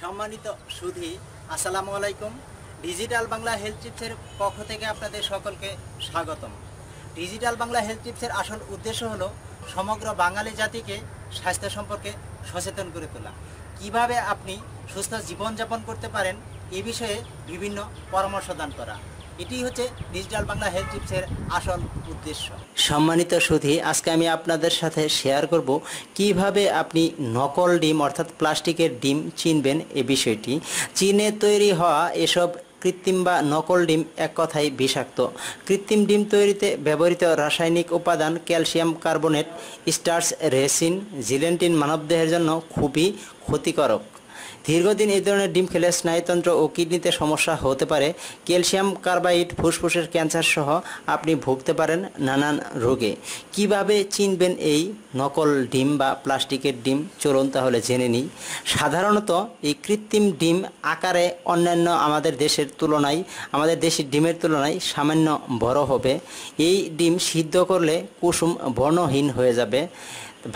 সম্মানিত সুধী, আসসালামু আলাইকুম। ডিজিটাল বাংলা হেলথ টিপসের পক্ষ থেকে আপনাদের সকলকে স্বাগতম। ডিজিটাল বাংলা হেলথ টিপসের আসল উদ্দেশ্য হল সমগ্র বাঙালি জাতিকে স্বাস্থ্য সম্পর্কে সচেতন করে তোলা। কীভাবে আপনি সুস্থ জীবনযাপন করতে পারেন, এ বিষয়ে বিভিন্ন পরামর্শ দান করা। এটি হচ্ছে ডিজিটাল বাংলা হেলথ টিপসের আসল উদ্দেশ্য। সম্মানিত সুধী, আজকে আমি আপনাদের সাথে শেয়ার করব কীভাবে আপনি নকল ডিম, অর্থাৎ প্লাস্টিকের ডিম চিনবেন এ বিষয়টি। চীনে তৈরি হওয়া এসব কৃত্রিম বা নকল ডিম এক কথায় বিষাক্ত। কৃত্রিম ডিম তৈরিতে ব্যবহৃত রাসায়নিক উপাদান calcium carbonate starch resin, gelatin মানবদেহের জন্য খুবই ক্ষতিকারক। দীর্ঘদিন এই ধরনের ডিম খেলে স্নায়ুতন্ত্র ও কিডনিতে সমস্যা হতে পারে। ক্যালসিয়াম কার্বাইড, ফুসফুসের ক্যান্সার সহ আপনি ভুগতে পারেন নানান রোগে। কীভাবে চিনবেন এই নকল ডিম বা প্লাস্টিকের ডিম? চলুন তাহলে জেনে নিই। সাধারণত এই কৃত্রিম ডিম আকারে অন্যান্য আমাদের দেশের তুলনায়, আমাদের দেশের ডিমের তুলনায় সামান্য বড় হবে। এই ডিম সিদ্ধ করলে কুসুম বর্ণহীন হয়ে যাবে।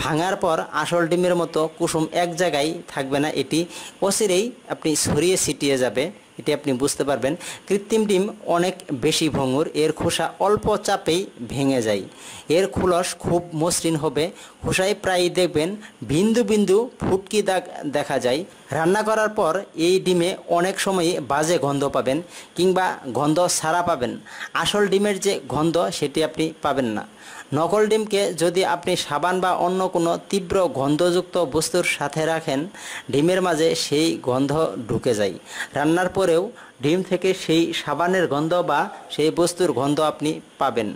ভাঙার পর আসল ডিমের মতো কুসুম এক জায়গায় থাকবে না, এটি অচিরেই আপনি ছড়িয়ে ছিটিয়ে যাবে, এটি আপনি বুঝতে পারবেন। কৃত্রিম ডিম অনেক বেশি ভঙ্গুর, এর খোসা অল্প চাপেই ভেঙে যায়। এর খুলস খুব মসৃণ হবে। খোসায় প্রায়ই দেখবেন বিন্দু বিন্দু ফুটকি দাগ দেখা যায়। রান্না করার পর এই ডিমে অনেক সময়ই বাজে গন্ধ পাবেন কিংবা গন্ধ ছাড়া পাবেন। আসল ডিমের যে গন্ধ সেটি আপনি পাবেন না। নকল ডিমকে যদি আপনি সাবান বা অন্য কোনো তীব্র গন্ধযুক্ত বস্তুর সাথে রাখেন, ডিমের মাঝে সেই গন্ধ ঢুকে যায়। রান্নার পরেও ডিম থেকে সেই সাবানের গন্ধ বা সেই বস্তুর গন্ধ আপনি পাবেন।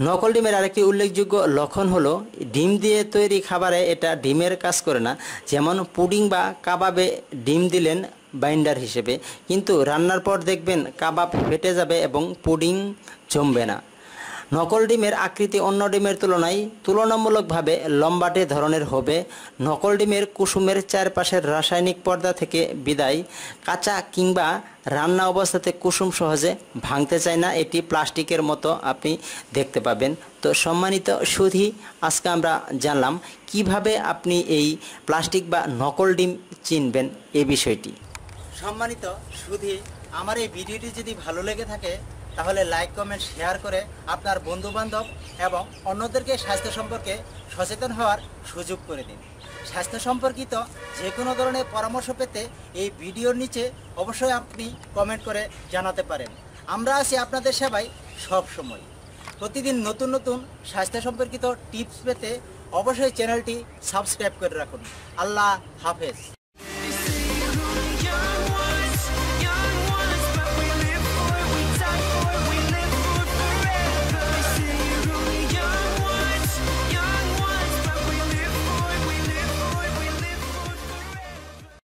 নকল ডিমের আরেকটি উল্লেখযোগ্য লক্ষণ হলো, ডিম দিয়ে তৈরি খাবারে এটা ডিমের কাজ করে না। যেমন পুডিং বা কাবাবে ডিম দিলেন বাইন্ডার হিসেবে। কিন্তু রান্নার পর দেখবেন কাবাব ফেটে যাবে এবং পুডিং জমবে না। নকল ডিমের আকৃতি অন্য ডিমের তুলনায় তুলনামূলকভাবে লম্বাটে ধরনের হবে। নকল ডিমের কুসুমের চারপাশের রাসায়নিক পর্দা থেকে বিদায়। কাঁচা কিংবা রান্না অবস্থাতে কুসুম সহজে ভাঙতে চায় না। এটি প্লাস্টিকের মতো আপনি দেখতে পাবেন। তো সম্মানিত সুধী, আজকে আমরা জানলাম কীভাবে আপনি এই প্লাস্টিক বা নকল ডিম চিনবেন এ বিষয়টি। সম্মানিত সুধী, আমার এই ভিডিওটি যদি ভালো লেগে থাকে তাহলে লাইক কমেন্ট শেয়ার করে আপনার বন্ধুবান্ধব এবং অন্যদেরকে স্বাস্থ্য সম্পর্কে সচেতন হওয়ার সুযোগ করে দিন। স্বাস্থ্য সম্পর্কিত যে কোনো ধরনের পরামর্শ পেতে এই ভিডিওর নিচে অবশ্যই আপনি কমেন্ট করে জানাতে পারেন। আমরা আছি আপনাদের সেবায় সব সময়। প্রতিদিন নতুন নতুন স্বাস্থ্য সম্পর্কিত টিপস পেতে অবশ্যই চ্যানেলটি সাবস্ক্রাইব করে রাখুন। আল্লাহ হাফেজ।